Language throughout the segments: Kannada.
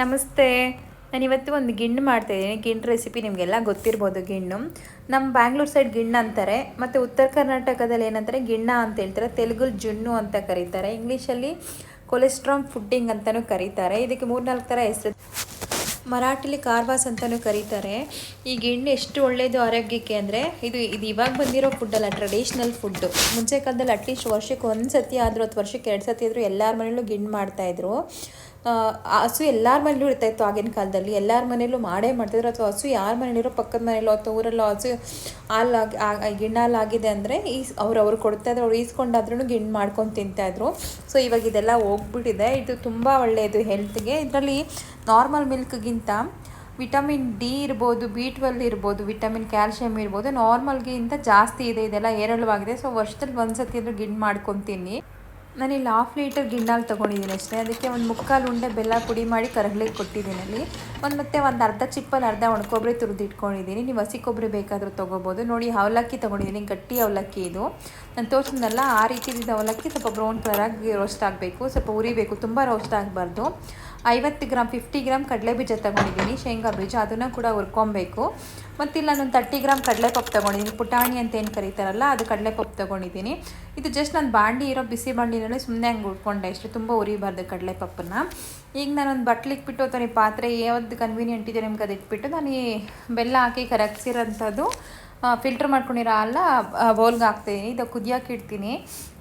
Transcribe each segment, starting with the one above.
ನಮಸ್ತೆ. ನಾನು ಇವತ್ತು ಒಂದು ಗಿಣ್ಣು ಮಾಡ್ತಾಯಿದ್ದೀನಿ ಗಿಣ್ಣು ರೆಸಿಪಿ ನಿಮಗೆಲ್ಲ ಗೊತ್ತಿರ್ಬೋದು ಗಿಣ್ಣು. ನಮ್ಮ ಬ್ಯಾಂಗ್ಳೂರ್ ಸೈಡ್ ಗಿಣ್ಣು ಅಂತಾರೆ. ಮತ್ತು ಉತ್ತರ ಕರ್ನಾಟಕದಲ್ಲಿ ಏನಂತಾರೆ? ಗಿಣ್ಣ ಅಂತ ಹೇಳ್ತಾರೆ. ತೆಲುಗು ಜುಣ್ಣು ಅಂತ ಕರೀತಾರೆ. ಇಂಗ್ಲೀಷಲ್ಲಿ ಕೊಲೆಸ್ಟ್ರಾಮ್ ಫುಡ್ಡಿಂಗ್ ಅಂತಲೂ ಕರೀತಾರೆ. ಇದಕ್ಕೆ ಮೂರ್ನಾಲ್ಕು ಥರ ಹೆಸರು. ಮರಾಠಿಲಿ ಕಾರ್ವಾಸ್ ಅಂತಲೂ ಕರೀತಾರೆ. ಈ ಗಿಣ್ಣು ಎಷ್ಟು ಒಳ್ಳೆಯದು ಆರೋಗ್ಯಕ್ಕೆ ಅಂದರೆ ಇದು ಇದು ಇವಾಗ ಬಂದಿರೋ ಫುಡ್ಡಲ್ಲ ಟ್ರೆಡಿಷ್ನಲ್ ಫುಡ್ಡು ಮುಂಚೆ ಕಾಲದಲ್ಲಿ ಅಟ್ಲೀಸ್ಟ್ ವರ್ಷಕ್ಕೆ ಒಂದು ಸತಿ ಆದರೂ ಅಥವಾ ವರ್ಷಕ್ಕೆ ಎರಡು ಸತಿ ಆದರೂ ಎಲ್ಲರ ಮನೆಯಲ್ಲೂ ಗಿಣ್ಣು ಮಾಡ್ತಾಯಿದ್ರು ಹಸು ಎಲ್ಲರ ಮನೇಲೂ ಇರ್ತಾಯಿತ್ತು ಆಗಿನ ಕಾಲದಲ್ಲಿ. ಎಲ್ಲರ ಮನೇಲೂ ಮಾಡೇ ಮಾಡ್ತಿದ್ರು. ಅಥವಾ ಹಸು ಯಾರ ಮನೇಲಿರೋ ಪಕ್ಕದ ಮನೇಲೋ ಅಥವಾ ಊರಲ್ಲೋ ಹಸು ಹಾಲಾಗಿ ಗಿಣ್ಣಾಲಾಗಿದೆ ಅಂದರೆ ಈಸ್ ಅವ್ರು ಅವ್ರು ಕೊಡ್ತಾಯಿದ್ರು. ಅವ್ರು ಈಸ್ಕೊಂಡಾದ್ರೂ ಗಿಣ್ಣು ಮಾಡ್ಕೊಂಡು ತಿಂತಾಯಿದ್ರು. ಸೊ, ಇವಾಗ ಇದೆಲ್ಲ ಹೋಗ್ಬಿಟ್ಟಿದೆ. ಇದು ತುಂಬ ಒಳ್ಳೆಯದು ಹೆಲ್ತ್ಗೆ. ಇದರಲ್ಲಿ ನಾರ್ಮಲ್ ಮಿಲ್ಕ್ಗಿಂತ ವಿಟಮಿನ್ ಡಿ ಇರ್ಬೋದು, ಬಿ ಟ್ವೆಲ್ ಇರ್ಬೋದು, ವಿಟಮಿನ್ ಕ್ಯಾಲ್ಶಿಯಮ್ ಇರ್ಬೋದು, ನಾರ್ಮಲ್ಗಿಂತ ಜಾಸ್ತಿ ಇದೆ. ಇದೆಲ್ಲ ಏರಳವಾಗಿದೆ ಸೊ, ವರ್ಷದಲ್ಲಿ ಒಂದು ಸತಿ ಗಿಣ್ಣು ಮಾಡ್ಕೊತೀನಿ ನಾನಿಲ್ಲಿ ಹಾಫ್ ಲೀಟರ್ ಗಿಣ್ಣಲ್ಲಿ ತೊಗೊಂಡಿದ್ದೀನಿ ಅಷ್ಟೇ. ಅದಕ್ಕೆ ಒಂದು ಮುಕ್ಕಾಲು ಉಂಡೆ ಬೆಲ್ಲ ಪುಡಿ ಮಾಡಿ ಕರಗ್ಲಿಕ್ಕೆ ಕೊಟ್ಟಿದ್ದೀನಿ ಅಲ್ಲಿ. ಒಂದು ಮತ್ತೆ ಒಂದು ಅರ್ಧ ಚಿಪ್ಪಲ್ಲಿ ಅರ್ಧ ಒಣಕೊಬ್ಬರಿ ತುರಿದಿಟ್ಕೊಂಡಿದ್ದೀನಿ. ನೀವು ಹಸಿ ಕೊಬ್ಬರಿ ಬೇಕಾದರೂ ತೊಗೋಬೋದು. ನೋಡಿ, ಅವಲಕ್ಕಿ ತೊಗೊಂಡಿದ್ದೀನಿ. ಗಟ್ಟಿ ಅವಲಕ್ಕಿ ಇದು. ನಾನು ತೋರಿಸಿದ್ನಲ್ಲ, ಆ ರೀತಿ ಅವಲಕ್ಕಿ ಸ್ವಲ್ಪ ಬ್ರೌನ್ ಕಲರಾಗಿ ರೋಸ್ಟ್ ಆಗಬೇಕು. ಸ್ವಲ್ಪ ಉರಿಬೇಕು. ತುಂಬ ರೋಸ್ಟ್ ಆಗಬಾರ್ದು. ಐವತ್ತು ಗ್ರಾಮ್ ಫಿಫ್ಟಿ ಗ್ರಾಮ್ ಕಡಲೆ ಬೀಜ ತೊಗೊಂಡಿದ್ದೀನಿ. ಶೇಂಗಾ ಬೀಜ, ಅದನ್ನು ಕೂಡ ಹುರ್ಕೊಬೇಕು. ಮತ್ತು ಇಲ್ಲ ನಾನು ತರ್ಟಿ ಗ್ರಾಮ್ ಕಡಲೆಪಪ್ಪು ತೊಗೊಂಡಿದ್ದೀನಿ. ಪುಟಾಣಿ ಅಂತ ಏನು ಕರೀತಾರಲ್ಲ, ಅದು ಕಡಲೆಪಪ್ಪು ತೊಗೊಂಡಿದ್ದೀನಿ. ಇದು ಜಸ್ಟ್ ನಾನು ಬಾಂಡಿ ಇರೋ ಬಿಸಿ ಬಾಂಡಿನಲ್ಲಿ ಸುಮ್ಮನೆ ಹಂಗೆ ಉಟ್ಕೊಂಡೆ ಅಷ್ಟೇ ತುಂಬ ಉರಿಬಾರ್ದು ಕಡಲೆಪಪ್ಪನ್ನು. ಈಗ ನಾನೊಂದು ಬಟ್ಲಿಗೆ ಬಿಟ್ಟು ಅಥವಾ ಈ ಪಾತ್ರೆ ಯಾವ್ದು ಕನ್ವೀನಿಯೆಂಟ್ ಇದೆ ನಿಮ್ಗೆ ಅದು ಇಟ್ಬಿಟ್ಟು, ನಾನು ಈ ಬೆಲ್ಲ ಹಾಕಿ ಕರಗಿಸಿರೋಂಥದ್ದು ಫಿಲ್ಟರ್ ಮಾಡ್ಕೊಂಡಿರೋ, ಅಲ್ಲ ಬೌಲ್ಗೆ ಹಾಕ್ತೀನಿ, ಇದು ಕುದಿಯೋಕೆ ಇಡ್ತೀನಿ.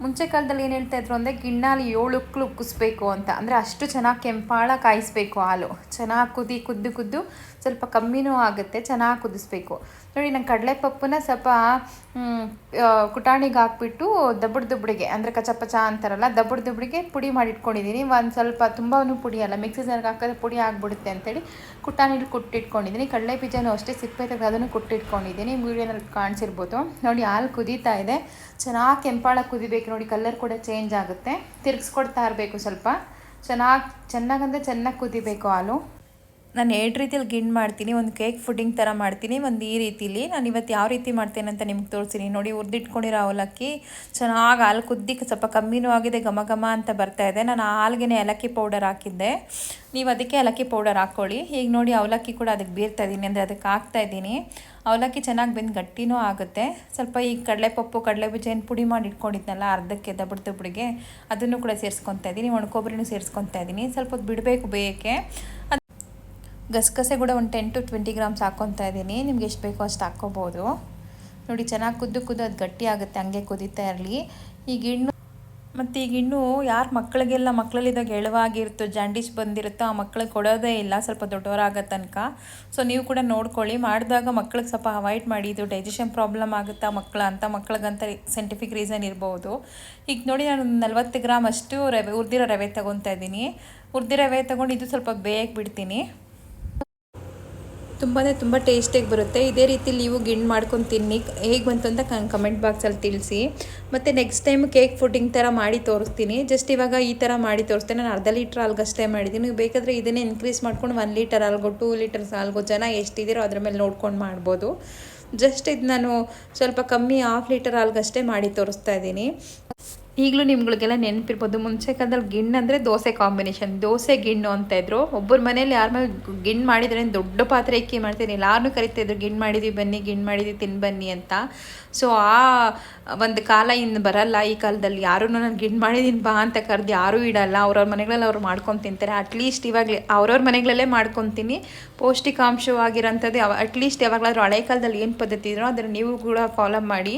ಮುಂಚೆ ಕಾಲದಲ್ಲಿ ಏನು ಹೇಳ್ತಾ ಇದ್ರು ಅಂದರೆ, ಗಿಣ್ಣಲ್ಲಿ ಏಳು ಉಕ್ಳು ಉಕ್ಕಿಸ್ಬೇಕು ಅಂತ. ಅಂದರೆ ಅಷ್ಟು ಚೆನ್ನಾಗಿ ಕೆಂಪಾಳ ಕಾಯಿಸ್ಬೇಕು ಹಾಲು. ಚೆನ್ನಾಗಿ ಕುದಿ, ಕುದ್ದು ಕುದ್ದು ಸ್ವಲ್ಪ ಕಮ್ಮಿನೂ ಆಗುತ್ತೆ, ಚೆನ್ನಾಗಿ ಕುದಿಸ್ಬೇಕು. ನೋಡಿ ನಾನು ಕಡಲೆಪಪ್ಪನ್ನ ಸ್ವಲ್ಪ ಕುಟಾಣಿಗೆ ಹಾಕ್ಬಿಟ್ಟು ದಬ್ಬಡ್ ದುಬ್ಬಡಿಗೆ, ಅಂದರೆ ಕಚಪಚ ಅಂತಾರಲ್ಲ, ದಬ್ಬಡ್ ದುಬ್ಬಡಿಗೆ ಪುಡಿ ಮಾಡಿ ಇಟ್ಕೊಂಡಿದ್ದೀನಿ ಒಂದು ಸ್ವಲ್ಪ ತುಂಬಾನು ಪುಡಿ ಅಲ್ಲ, ಮಿಕ್ಸಿ ಜಾರ್ಗೆ ಹಾಕಿದ್ರೆ ಪುಡಿ ಆಗಿಬಿಡುತ್ತೆ ಅಂತೇಳಿ ಕುಟಾಣಿಲಿ ಕುಟ್ಟಿಟ್ಕೊಂಡಿದ್ದೀನಿ ಕಡಲೆ ಬೀಜನೂ ಅಷ್ಟೇ, ಸಿಪ್ಪೆ ತೆಗೆದು ಅದನ್ನು ಕುಟ್ಟಿಟ್ಕೊಂಡಿದ್ದೀನಿ ವೀಡಿಯೋನಲ್ಲಿ ಕಾಣಿಸಿರ್ಬೋದು. ನೋಡಿ, ಹಾಲು ಕುದೀತಾ ಇದೆ. ಚೆನ್ನಾಗಿ ಕೆಂಪಾಳ ಕುದಿಬೇಕು. ನೋಡಿ, ಕಲರ್ ಕೂಡ ಚೇಂಜ್ ಆಗುತ್ತೆ. ತಿರ್ಗಿಸ್ಕೊಡ್ತಾ ಇರಬೇಕು ಸ್ವಲ್ಪ. ಚೆನ್ನಾಗಿ, ಚೆನ್ನಾಗಂದರೆ ಚೆನ್ನಾಗಿ ಕುದಿಬೇಕು ಹಾಲು. ನಾನು ಎರಡು ರೀತಿಯಲ್ಲಿ ಗಿಂಡ್ ಮಾಡ್ತೀನಿ, ಒಂದು ಕೇಕ್ ಫುಡ್ಡಿಂಗ್ ಥರ ಮಾಡ್ತೀನಿ, ಒಂದು ಈ ರೀತಿಲಿ. ನಾನು ಇವತ್ತು ಯಾವ ರೀತಿ ಮಾಡ್ತೇನೆ ಅಂತ ನಿಮ್ಗೆ ತೋರಿಸ್ತೀನಿ ನೋಡಿ ಹುರಿದಿಟ್ಕೊಂಡಿರೋ ಅವಲಕ್ಕಿ, ಚೆನ್ನಾಗಿ ಹಾಲು ಕುದ್ದಿ ಸ್ವಲ್ಪ ಕಮ್ಮಿನೂ ಆಗಿದೆ, ಘಮ ಘಮ ಅಂತ ಬರ್ತಾ ಇದೆ. ನಾನು ಆ ಹಾಲ್ಗೆ ಏಲಕ್ಕಿ ಪೌಡರ್ ಹಾಕಿದ್ದೆ. ನೀವು ಅದಕ್ಕೆ ಏಲಕ್ಕಿ ಪೌಡರ್ ಹಾಕ್ಕೊಳ್ಳಿ ಈಗ ನೋಡಿ ಅವಲಕ್ಕಿ ಕೂಡ ಅದಕ್ಕೆ ಬೀರ್ತಾ ಇದ್ದೀನಿ ಅಂದರೆ ಅದಕ್ಕೆ ಹಾಕ್ತಾ ಇದ್ದೀನಿ ಅವಲಕ್ಕಿ ಚೆನ್ನಾಗಿ ಬೆಂದು ಗಟ್ಟಿನೂ ಆಗುತ್ತೆ. ಸ್ವಲ್ಪ ಈ ಕಡಲೆಪಪ್ಪು, ಕಡಲೆಬೀಜ ಏನು ಪುಡಿ ಮಾಡಿ ಇಟ್ಕೊಂಡಿದ್ನಲ್ಲ, ಅರ್ಧಕ್ಕೆ ದಬ್ಬಡು ಬಿಡಿಗೆ, ಅದನ್ನು ಕೂಡ ಸೇರಿಸ್ಕೊತಾ ಇದ್ದೀನಿ ಒಣಕೊಬ್ಬರಿನೂ ಸೇರಿಸ್ಕೊತಾ ಇದ್ದೀನಿ ಸ್ವಲ್ಪ ಬಿಡಬೇಕು ಬೇಯಕ್ಕೆ. ಗಸಗಸೆ ಕೂಡ ಒಂದು ಟೆನ್ ಟು ಟ್ವೆಂಟಿ ಗ್ರಾಮ್ಸ್ ಹಾಕ್ಕೊತಾ ಇದ್ದೀನಿ. ನಿಮ್ಗೆ ಎಷ್ಟು ಬೇಕೋ ಅಷ್ಟು ಹಾಕ್ಕೋಬೋದು. ನೋಡಿ, ಚೆನ್ನಾಗಿ ಕುದ್ದು ಕುದ್ದು ಅದು ಗಟ್ಟಿ ಆಗುತ್ತೆ, ಹಂಗೆ ಕುದೀತಾ ಇರಲಿ. ಈ ಗಿಣ್ಣು ಮತ್ತು ಈಗ ಇನ್ನೂ ಯಾರು ಮಕ್ಕಳಿಗೆಲ್ಲ ಮಕ್ಕಳಲ್ಲಿದ್ದಾಗ ಎಳವಾಗಿರುತ್ತೋ ಜಾಂಡೀಸ್ ಬಂದಿರುತ್ತೋ ಆ ಮಕ್ಳಿಗೆ ಕೊಡೋದೇ ಇಲ್ಲ, ಸ್ವಲ್ಪ ದೊಡ್ಡವರಾಗೋ ತನಕ. ಸೊ ನೀವು ಕೂಡ ನೋಡ್ಕೊಳ್ಳಿ. ಮಾಡಿದಾಗ ಮಕ್ಳಿಗೆ ಸ್ವಲ್ಪ ಅವಾಯ್ಡ್ ಮಾಡಿ, ಇದು ಡೈಜೆಷನ್ ಪ್ರಾಬ್ಲಮ್ ಆಗುತ್ತಾ ಮಕ್ಕಳ ಅಂತ, ಮಕ್ಳಿಗಂತ ಸೈಂಟಿಫಿಕ್ ರೀಸನ್ ಇರ್ಬೋದು. ಈಗ ನೋಡಿ, ನಾನು ನಲ್ವತ್ತು ಗ್ರಾಮ್ ಅಷ್ಟು ರವೆ, ಉರ್ದಿರೋ ರವೆ ತೊಗೊತಾ ಇದ್ದೀನಿ. ಹುರಿದಿರೋ ರವೆ ತೊಗೊಂಡು ಇದು ಸ್ವಲ್ಪ ಬೇಯಕ್ಕೆ ಬಿಡ್ತೀನಿ. ತುಂಬಾ ತುಂಬ ಟೇಸ್ಟಿಗೆ ಬರುತ್ತೆ. ಇದೇ ರೀತಿ ನೀವು ಗಿಣ್ಣು ಮಾಡ್ಕೊಂಡು ತಿನ್ನಿ. ಹೇಗೆ ಬಂತು ಅಂತ ಕಮೆಂಟ್ ಬಾಕ್ಸಲ್ಲಿ ತಿಳಿಸಿ. ಮತ್ತು ನೆಕ್ಸ್ಟ್ ಟೈಮ್ ಕೇಕ್ ಫುಡ್ಡಿಂಗ್ ಥರ ಮಾಡಿ ತೋರಿಸ್ತೀನಿ. ಜಸ್ಟ್ ಇವಾಗ ಈ ಥರ ಮಾಡಿ ತೋರಿಸ್ತೀನಿ. ನಾನು ಅರ್ಧ ಲೀಟ್ರ್ ಹಾಲ್ಗಷ್ಟೇ ಮಾಡಿದ್ದೀನಿ ನೀವು ಬೇಕಾದರೆ ಇದನ್ನೇ ಇನ್ಕ್ರೀಸ್ ಮಾಡ್ಕೊಂಡು ಒನ್ ಲೀಟರ್ ಹಾಲ್ಗೋ ಟೂ ಲೀಟರ್ಸ್ ಹಾಲ್ಗೋ ಜನ ಎಷ್ಟಿದ್ದೀರೋ ಅದ್ರ ಮೇಲೆ ನೋಡ್ಕೊಂಡು ಮಾಡ್ಬೋದು. ಜಸ್ಟ್ ಇದು ನಾನು ಸ್ವಲ್ಪ ಕಮ್ಮಿ ಹಾಫ್ ಲೀಟರ್ ಹಾಲ್ಗಷ್ಟೇ ಮಾಡಿ ತೋರಿಸ್ತಾ ಇದ್ದೀನಿ. ಈಗಲೂ ನಿಮ್ಗಳಿಗೆಲ್ಲ ನೆನಪಿರ್ಬೋದು, ಮುಂಚೆ ಕಾಲದಲ್ಲಿ ಗಿಣ್ಣು ಅಂದರೆ ದೋಸೆ ಕಾಂಬಿನೇಷನ್ ದೋಸೆ ಗಿಣ್ಣು ಅಂತ ಇದ್ರು. ಒಬ್ಬರ ಮನೇಲಿ ಯಾರ ಮೇಲೆ ಗಿಣ್ಣು ಮಾಡಿದ್ರೆ ದೊಡ್ಡ ಪಾತ್ರೆ ಇಕ್ಕಿ ಮಾಡ್ತೀನಿ ಎಲ್ಲಾರನ್ನೂ ಕರಿತಾಯಿದ್ರು ಗಿಣ್ಣು ಮಾಡಿದ್ವಿ ಬನ್ನಿ, ಗಿಣ್ಣು ಮಾಡಿದ್ವಿ ತಿನ್ ಬನ್ನಿ ಅಂತ. ಸೊ ಆ ಒಂದು ಕಾಲ ಇನ್ನು ಬರಲ್ಲ. ಈ ಕಾಲದಲ್ಲಿ ಯಾರೂ ನಾನು ಗಿಣ್ಣು ಮಾಡಿದ್ದೀನಿ ಬಾ ಅಂತ ಕರೆದು ಯಾರೂ ಇಡಲ್ಲ. ಅವ್ರವ್ರ ಮನೆಗಳಲ್ಲಿ ಅವ್ರು ಮಾಡ್ಕೊಂಡು ತಿಂತಾರೆ. ಅಟ್ಲೀಸ್ಟ್ ಇವಾಗಲೇ ಅವ್ರವ್ರ ಮನೆಗಳಲ್ಲೇ ಮಾಡ್ಕೊತೀನಿ ಪೌಷ್ಟಿಕಾಂಶವಾಗಿರೋಂಥದ್ದು ಅಟ್ಲೀಸ್ಟ್ ಯಾವಾಗಲಾದರೂ ಹಳೆ ಕಾಲದಲ್ಲಿ ಏನು ಪದ್ಧತಿ ಇದ್ರೋ ಅದನ್ನು ನೀವು ಕೂಡ ಫಾಲೋ ಮಾಡಿ.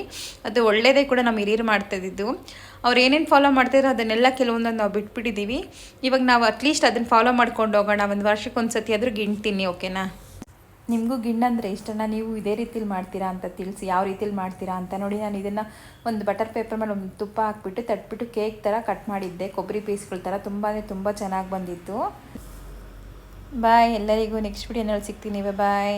ಅದು ಒಳ್ಳೆಯದೇ ಕೂಡ ನಮ್ಮ ಹಿರಿಯರು ಮಾಡ್ತಾಯಿದ್ದು ಅವ್ರು ಏನೇನು ಫಾಲೋ ಮಾಡ್ತಿದ್ರು ಅದನ್ನೆಲ್ಲ ಕೆಲವೊಂದನ್ನು ನಾವು ಬಿಟ್ಬಿಟ್ಟಿದ್ದೀವಿ ಇವಾಗ ನಾವು ಅಟ್ಲೀಸ್ಟ್ ಅದನ್ನು ಫಾಲೋ ಮಾಡ್ಕೊಂಡು ಹೋಗೋಣ. ಒಂದು ವರ್ಷಕ್ಕೆ ಒಂದು ಸತಿ ಆದರೂ ಗಿಣ್ತೀನಿ ಓಕೆನಾ ನಿಮಗೂ ಗಿಣ್ಣಂದರೆ ಇಷ್ಟನ? ನೀವು ಇದೇ ರೀತಿಲಿ ಮಾಡ್ತೀರಾ ಅಂತ ತಿಳಿಸಿ, ಯಾವ ರೀತಿಲಿ ಮಾಡ್ತೀರಾ ಅಂತ ನೋಡಿ ನಾನು ಇದನ್ನು ಒಂದು ಬಟರ್ ಪೇಪರ್ ಮೇಲೆ ಒಂದು ತುಪ್ಪ ಹಾಕ್ಬಿಟ್ಟು, ತಟ್ಬಿಟ್ಟು ಕೇಕ್ ಥರ ಕಟ್ ಮಾಡಿದ್ದೆ. ಕೊಬ್ಬರಿ ಪೀಸ್ಗಳ ಥರ ತುಂಬಾ ತುಂಬ ಚೆನ್ನಾಗಿ ಬಂದಿತ್ತು. ಬಾಯ್ ಎಲ್ಲರಿಗೂ. ನೆಕ್ಸ್ಟ್ ವಿಡಿಯೋನಲ್ಲಿ ಸಿಗ್ತೀನಿ. ಬಾಯ್